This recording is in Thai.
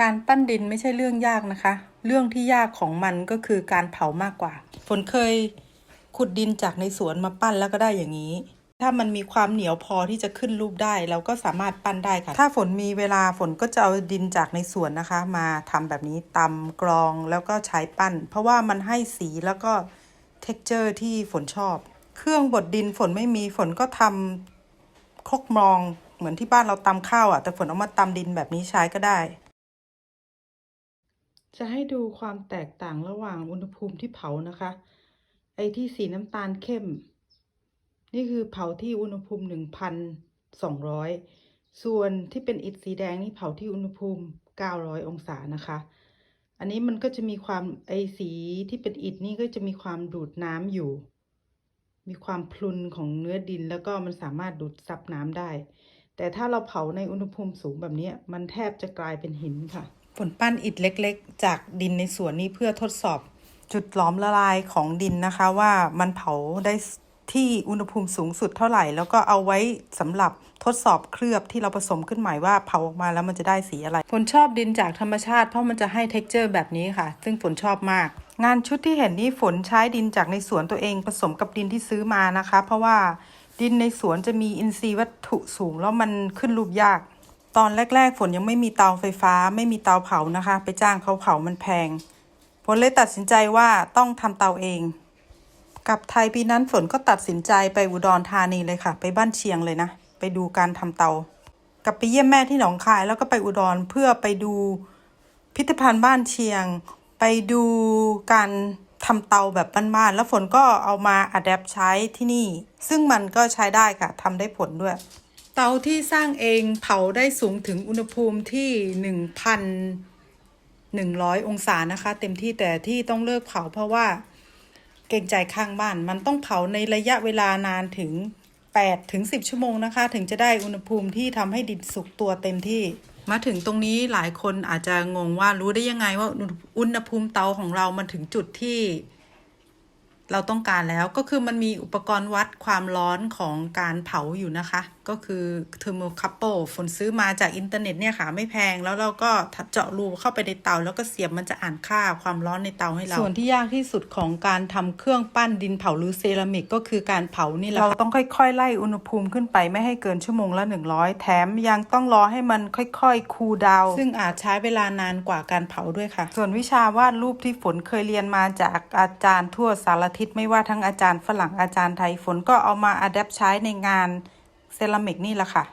การปั้นดินไม่ใช่เรื่องยากนะคะ เรื่องที่ยากของมันก็คือการเผามากกว่า ฝนเคยขุดดินจากในสวนมาปั้นแล้วก็ได้อย่างนี้ ถ้ามันมีความเหนียวพอที่จะขึ้นรูปได้ เราก็สามารถปั้นได้ค่ะ ถ้าฝนมีเวลาฝนก็จะเอาดินจากในสวนนะคะ มาทำแบบนี้ตำกรองแล้วก็ใช้ปั้น เพราะว่ามันให้สีแล้วก็เท็กเจอร์ที่ฝนชอบ เครื่องบดดินฝนไม่มีฝนก็ทำครกมองเหมือนที่บ้านเราตำข้าวอะ่ะแต่ฝนเอามาตำดินแบบนี้ใช้ก็ได้ จะให้ดูความแตกต่างระหว่างอุณหภูมิที่เผานะคะ ไอ้ที่สีน้ำตาลเข้ม นี่คือเผาที่อุณหภูมิหนึ่งพันสองร้อยส่วนที่เป็นอิฐสีแดงนี่เผาที่อุณหภูมิเก้าร้อยองศานะคะ อันนี้มันก็จะมีความไอสีที่เป็นอิฐนี่ก็จะมีความดูดน้ำอยู่ มีความพลุนของเนื้อดินแล้วก็มันสามารถดูดซับน้ำได้ แต่ถ้าเราเผาในอุณหภูมิสูงแบบนี้มันแทบจะกลายเป็นหินค่ะ ฝนปั้นอิฐเล็กๆ จากดินในสวนนี้เพื่อทดสอบจุดหลอมละลายของดินนะคะว่ามันเผาได้ที่อุณหภูมิสูงสุดเท่าไหร่ แล้วก็เอาไว้สำหรับทดสอบเคลือบที่เราผสมขึ้นใหม่ว่าเผาออกมาแล้วมันจะได้สีอะไรฝนชอบดินจากธรรมชาติเพราะมันจะให้ t e x t อร์แบบนี้ค่ะ ซึ่งฝนชอบมาก งานชุดที่เห็นนี้ฝนใช้ดินจากในสวนตัวเองผสมกับดินที่ซื้อมานะคะ เพราะว่าดินในสวนจะมีอินทรีย์วัตถุสูงแล้วมันขึ้นรูปยาก ตอนแรก ๆ ฝนยังไม่มีเตาไฟฟ้า ไม่มีเตาเผานะคะ ไปจ้างเขาเผามันแพง ฝนเลยตัดสินใจว่าต้องทำเตาเอง กลับไทยปีนั้นฝนก็ตัดสินใจไปอุดรธานีเลยค่ะ ไปบ้านเชียงเลยนะ ไปดูการทำเตา กลับไปเยี่ยมแม่ที่หนองคาย แล้วก็ไปอุดรเพื่อไปดูพิพิธภัณฑ์บ้านเชียง ไปดูการทำเตาแบบบ้านๆแล้วฝนก็เอามาอัดแอปใช้ที่นี่ ซึ่งมันก็ใช้ได้ค่ะทำได้ผลด้วย เตาที่สร้างเองเผาได้สูงถึงอุณหภูมิที่หนึ่งพันหนึ่งร้อยองศานะคะ เต็มที่แต่ที่ต้องเลิกเผาเพราะว่าเกรงใจข้างบ้าน มันต้องเผาในระยะเวลานานถึง8ถึง10 ชั่วโมงนะคะ ถึงจะได้อุณหภูมิที่ทำให้ดินสุกตัวเต็มที่ มาถึงตรงนี้หลายคนอาจจะงงว่ารู้ได้ยังไงว่าอุณหภูมิเตาของเรามันถึงจุดที่ เราต้องการแล้วก็คือมันมีอุปกรณ์วัดความร้อนของการเผาอยู่นะคะ ก็คือ thermocouple ฝนซื้อมาจากอินเทอร์เน็ตเนี่ยค่ะ ไม่แพงแล้วเราก็เจาะรูเข้าไปในเตา แล้วก็เสียบมันจะอ่านค่าความร้อนในเตาให้เรา ส่วนที่ยากที่สุดของการทำเครื่องปั้นดินเผาหรือเซรามิกก็คือการเผานี่แหละเราต้องค่อยๆ ไล่อุณหภูมิขึ้นไปไม่ให้เกินชั่วโมงละ 100 แถมยังต้องรอให้มันค่อยๆ คูลดาวน์ซึ่งอาจใช้เวลานานกว่าการเผาด้วยค่ะ ส่วนวิชาวาดรูปที่ฝนเคยเรียนมาจากอาจารย์ทั่วสารทิศไม่ว่าทั้งอาจารย์ฝรั่งอาจารย์ไทยฝนก็เอามาอัดแอปใช้ในงานเซรามิกนี่แหละค่ะ